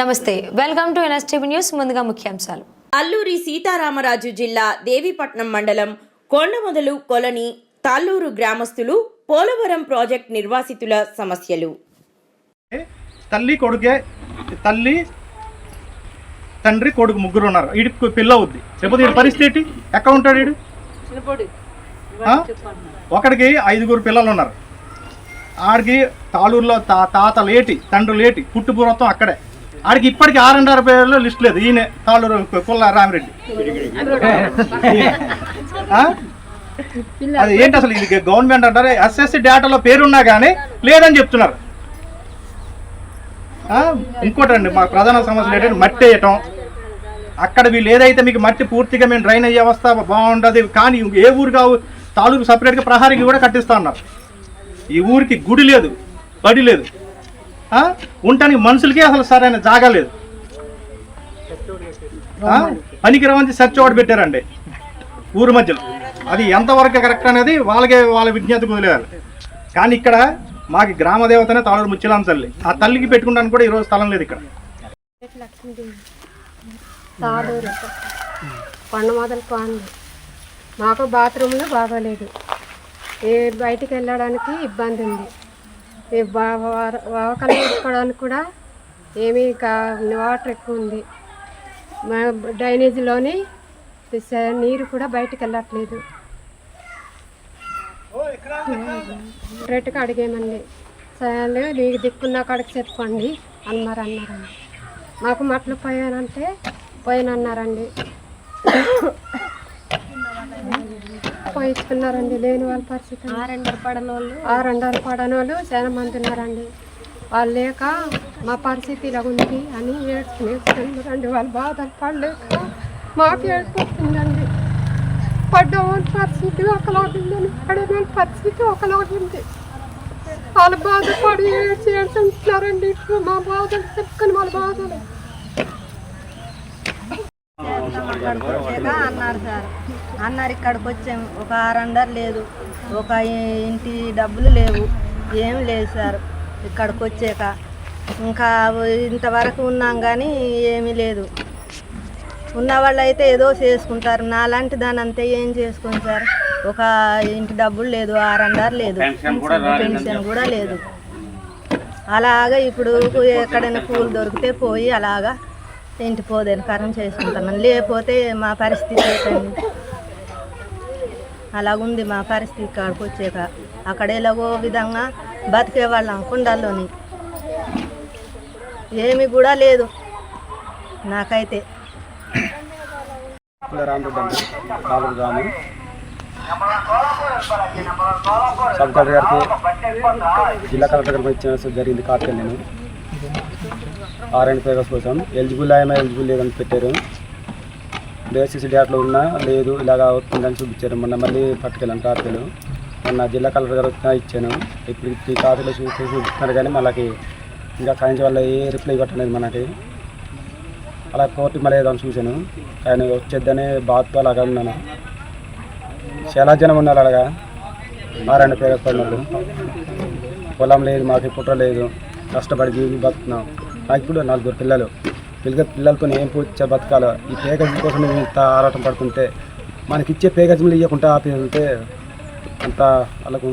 నమస్తే. Welcome to NSTV news ముందుగా ముఖ్యాంశాలు. అల్లూరి సీతారామరాజు జిల్లా దేవీపట్నం మండలం కొండమొదలు కొలని తాళ్ళూరు గ్రామస్తులు పోలవరం ప్రాజెక్ట్ నిర్వాసితుల సమస్యలు. తల్లి కొడుకే తల్లి తండ్రి కొడుకు ముగ్గురు ఉన్నారు. వీడికి పిల్ల అవుద్ది. లేకపోతే వీడి పరిస్థితి ఎక్కడ ఉంటాడు వీడు? ఒకడికి ఐదుగురు పిల్లలు ఉన్నారు. ఆడికి తాళూరులో తా తాత లేటి తండ్రి లేటి పుట్టుపూర్వత్వం అక్కడే. ఆడికి ఇప్పటికి ఆరు పేర్లో లిస్ట్ లేదు. ఈయన తాళూరు కుల్ల రామిరెడ్డి. అది ఏంటి అసలు ఇది గవర్నమెంట్ అంటారు? ఎస్ఎస్సి డేటాలో పేరున్నా కానీ లేదని చెప్తున్నారు. ఇంకోటండి మా ప్రధాన సమస్యలు ఏంటంటే మట్టి వేయటం. అక్కడ వీళ్ళు ఏదైతే మీకు మట్టి పూర్తిగా మేము డ్రైన్ అయ్యే అవస్థ బాగుంటుంది కానీ ఏ ఊరు కావు తాలూకు సపరేట్గా ప్రహారీకి కూడా కట్టిస్తా ఉన్నారు ఈ ఊరికి గుడి లేదు బడి లేదు. ఉండటానికి మనుషులకి అసలు సరైన జాగా లేదు. ఆ, పనికి రవంతి ఒకటి పెట్టారండి. ఊరు మధ్యలో. అది ఎంతవరకు కరెక్ట్ అనేది వాళ్ళకే వాళ్ళ విజ్ఞతకు వదిలేయాలి. కానీ ఇక్కడ మాకు గ్రామ దేవతనే తాళూరు ముచ్చిలాం తల్లి. ఆ తల్లికి పెట్టుకుంటాను కూడా ఈరోజు స్థలం లేదు ఇక్కడ. తాళూరు. మొదలు కొండ మాకు బాత్రూంలో బాగోలేదు. ఏ బయటికి వెళ్ళడానికి ఇబ్బంది ఉంది. ఏ వాకలు వేసుకోవడానికి కూడా ఏమీ కా వాటర్ ఎక్కువ ఉంది. మా డ్రైనేజీలోని నీరు కూడా బయటకు వెళ్ళట్లేదు. రేటుకి అడిగేమండి. సరే నీకు దిక్కున్న కాడికి చెప్పుకోండి. అన్నారు అన్నారండి మాకు మట్లు పోయానంటే పోయినన్నారండి. పోయించుకున్నారండి లేని వాళ్ళ పరిస్థితి. ఆరెండర్ పడనోళ్ళు. ఆరెండర్ పడనోళ్ళు చాలా మంది ఉన్నారండి. వాళ్ళు లేక మా పరిస్థితి ఇలా ఉంది అని ఏడ్చుకునేస్తున్నారండి వాళ్ళు బాధలు పడలేక మాకు ఏడుపుతుందండి పడ్డవాళ్ళ పరిస్థితి ఒకలాగుందని పడిన పరిస్థితి ఒకలాగుంది వాళ్ళు బాధపడి ఏడ్చి ఏడ్చుంటున్నారండి ఇప్పుడు మా బాధలు చెప్పుకొని వాళ్ళ బాధలు. వచ్చాక అన్నారు సార్. అన్నారు ఇక్కడికి వచ్చాం. ఒక ఆరండర్ లేదు. ఒక ఇంటి డబ్బులు లేవు. ఏం లేదు సార్. ఇక్కడికి వచ్చాక. ఇంకా ఇంతవరకు ఉన్నాం కానీ ఏమీ లేదు. ఉన్న వాళ్ళు అయితే ఏదో చేసుకుంటారు. నాలాంటి దాని అంతే ఏం చేసుకోండి సార్. ఒక ఇంటి డబ్బులు లేదు. ఆరండర్ లేదు. పెన్షన్ కూడా లేదు. అలాగా ఇప్పుడు ఎక్కడైనా పూలు దొరికితే పోయి అలాగా ఇంటి పోదేను కరం చేసుకుంటామని లేకపోతే మా పరిస్థితి ఏంటండి అలాగుంది మా పరిస్థితి కాడికి వచ్చాక. అక్కడ ఎలాగో విధంగా బతికే వాళ్ళం కుండల్లోని. ఏమి కూడా లేదు నాకైతే. సబ్ కలెక్టర్ గారికి జిల్లా కలెక్టర్ గారికి ఇచ్చిన జరిగింది కార్తె నేను. ఆర్ఎండ్ పేపర్స్ కోసం ఎలిజిబుల్ ఆయమ ఎలిజిబుల్ లేదని పెట్టారు. బేసిక్స్ డేట్లో ఉన్నా లేదు ఇలాగా అవుతుందని చూపించారు. మొన్న మళ్ళీ పట్టుకెళ్ళాను కార్తెలు. మొన్న జిల్లా కలెక్టర్ గారు ఇచ్చాను. ఇప్పుడు ఈ కార్తెలు చూసి చూపిస్తున్నారు కానీ మనకి ఇంకా కాయించే వల్ల ఏ రిప్లై ఇవ్వట్లేదు మనకి. అలా కోర్టు మళ్ళీ ఏదో చూశాను. ఆయన వచ్చేద్దని బాధతో అలాగా ఉన్నాను. చాలా జనం ఉన్నారు అలాగా. ఆరండి పేరు పడినప్పుడు పొలం లేదు మాకు పుట్ర లేదు. కష్టపడి జీవి బతున్నాం నాకు ఇప్పుడు నలుగురు పిల్లలు. పిల్లల పిల్లలతో ఏం పూర్తి బతకాలో. ఈ పేగజం కోసం మేము ఇంత ఆరాటం పడుతుంటే మనకిచ్చే పేగజములు ఇవ్వకుండా ఆపేస్తుంటే ఉంటే అంత వాళ్ళకు